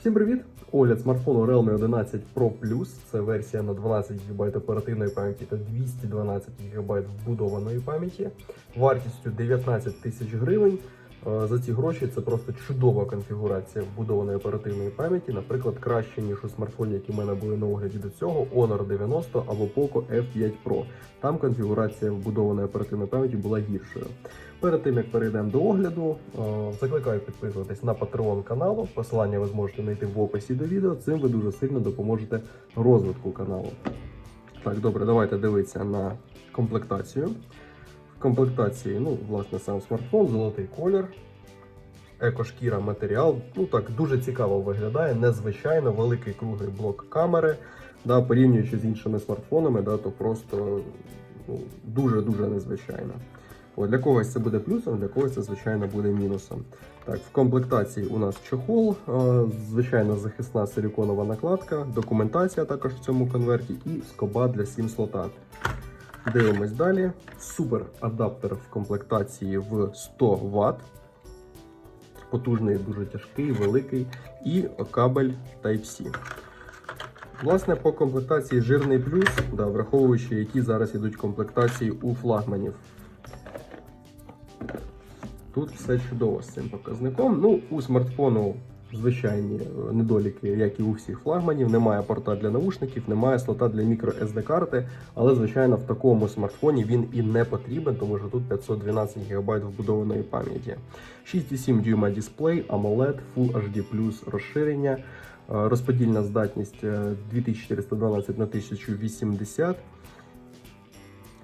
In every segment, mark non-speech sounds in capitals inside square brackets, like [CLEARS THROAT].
Всім привіт! Огляд смартфону Realme 11 Pro Plus. Це версія на 12 ГБ оперативної пам'яті та 212 ГБ вбудованої пам'яті вартістю 19 тисяч гривень. Е, За ці гроші це просто чудова конфігурація вбудованої оперативної пам'яті, наприклад, краще ніж у смартфоні, які в мене були на огляді до цього, Honor 90 або Poco F5 Pro. Там конфігурація вбудованої оперативної пам'яті була гіршою. Перед тим як перейдемо до огляду, е, закликаю підписуватись на Patreon каналу. Посилання ви зможете знайти в описі до відео. Цим ви дуже сильно допоможете розвитку каналу. Так, добре, давайте дивитися на комплектацію. Комплектації, ну, власне, сам смартфон, золотий колір, екошкіра матеріал. Ну так, дуже цікаво виглядає, незвичайно великий круглий блок камери. Да, порівнюючи з іншими смартфонами, да, то просто ну, дуже-дуже незвичайно. От, для когось це буде плюсом, для когось це, звичайно, буде мінусом. Так, в комплектації у нас чохол, звичайно, захисна силіконова накладка, документація також в цьому конверті і скоба для SIM слота. Дивимось далі. Супер адаптер в комплектації в 100 Вт. Потужний, дуже тяжкий, великий. І кабель Type-C. Власне, по комплектації жирний плюс, да, враховуючи, які зараз ідуть комплектації у флагманів. Тут все чудово з цим показником. Ну, у смартфону звичайні е, недоліки, як і у всіх флагманів. Немає порта для наушників, немає слота для мікро SD карти. Але, звичайно, в такому смартфоні він і не потрібен, тому що тут 512 ГБ вбудованої пам'яті. 6,7 дюйма дисплей, AMOLED, Full HD розширення, е, розподільна здатність е, 2412 на 1080.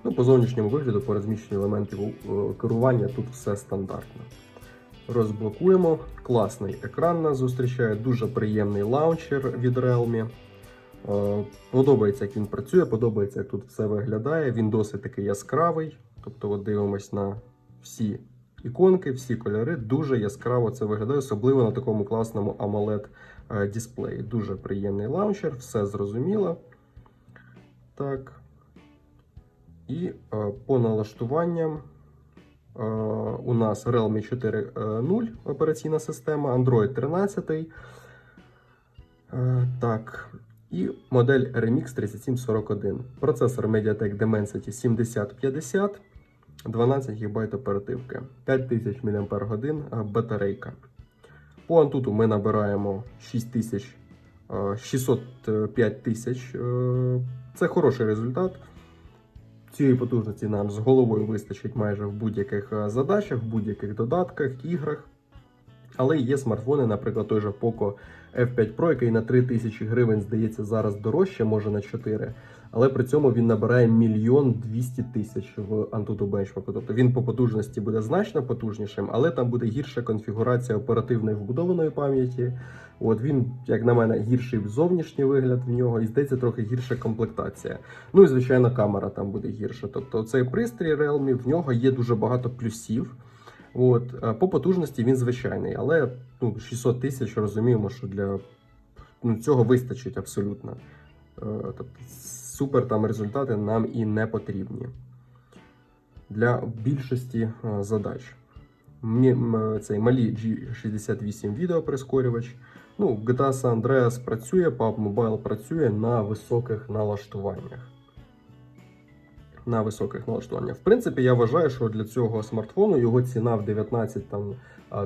Ну, по зовнішньому вигляду, по розміщенню елементів е, керування тут все стандартно. Розблокуємо. Класний екран нас зустрічає, дуже приємний лаунчер від Realme. Е, Подобається, як він працює, подобається, як тут все виглядає. Він досить таки яскравий. Тобто, от дивимось на всі іконки, всі кольори. Дуже яскраво це виглядає, особливо на такому класному AMOLED е, дисплеї. Дуже приємний лаунчер, все зрозуміло. Так. І е, по налаштуванням у нас Realme 4.0 операційна система, Android 13. Е, так. І модель RMX 3741. Процесор MediaTek Dimensity 7050, 12 ГБ оперативки, 5000 мАч батарейка. По Antutu ми набираємо 6000, е, 605 тисяч. Е, Це хороший результат. Цієї потужності нам з головою вистачить майже в будь-яких е, задачах, в будь-яких додатках, іграх. Але є смартфони, наприклад, той же Poco F5 Pro, який на 3000 гривень здається зараз дорожче, може на 4. Але при цьому він набирає мільйон 200 тисяч в Antutu Benchmark. Тобто він по потужності буде значно потужнішим, але там буде гірша конфігурація оперативної вбудованої пам'яті. От він, як на мене, гірший зовнішній вигляд в нього, і здається, трохи гірша комплектація. Ну і звичайно, камера там буде гірша. Тобто, цей пристрій Realme, в нього є дуже багато плюсів. От, по потужності він звичайний, але ну, 600 тисяч розуміємо, що для ну, цього вистачить абсолютно. Е, Тобто, супер там результати нам і не потрібні для більшості е, задач. Цей малі G68 відеоприскорювач. Ну, GTA San Andreas працює, PUBG Mobile працює на високих налаштуваннях. На високих налаштуваннях. В принципі, я вважаю, що для цього смартфону його ціна в 19 там,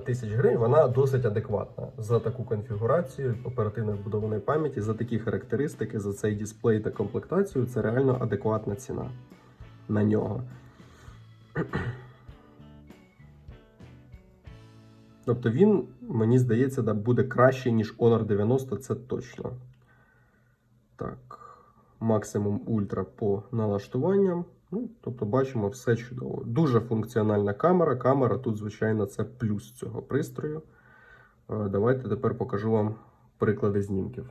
тисяч гривень вона досить адекватна за таку конфігурацію оперативної вбудованої пам'яті, за такі характеристики, за цей дисплей та комплектацію. Це реально адекватна ціна на нього. [CLEARS THROAT] Тобто він, мені здається, буде краще, ніж Honor 90, це точно. Так, максимум ультра по налаштуванням. Ну, тобто, бачимо все чудово. Дуже функціональна камера. Камера тут, звичайно, це плюс цього пристрою. Е, Давайте тепер покажу вам приклади знімків.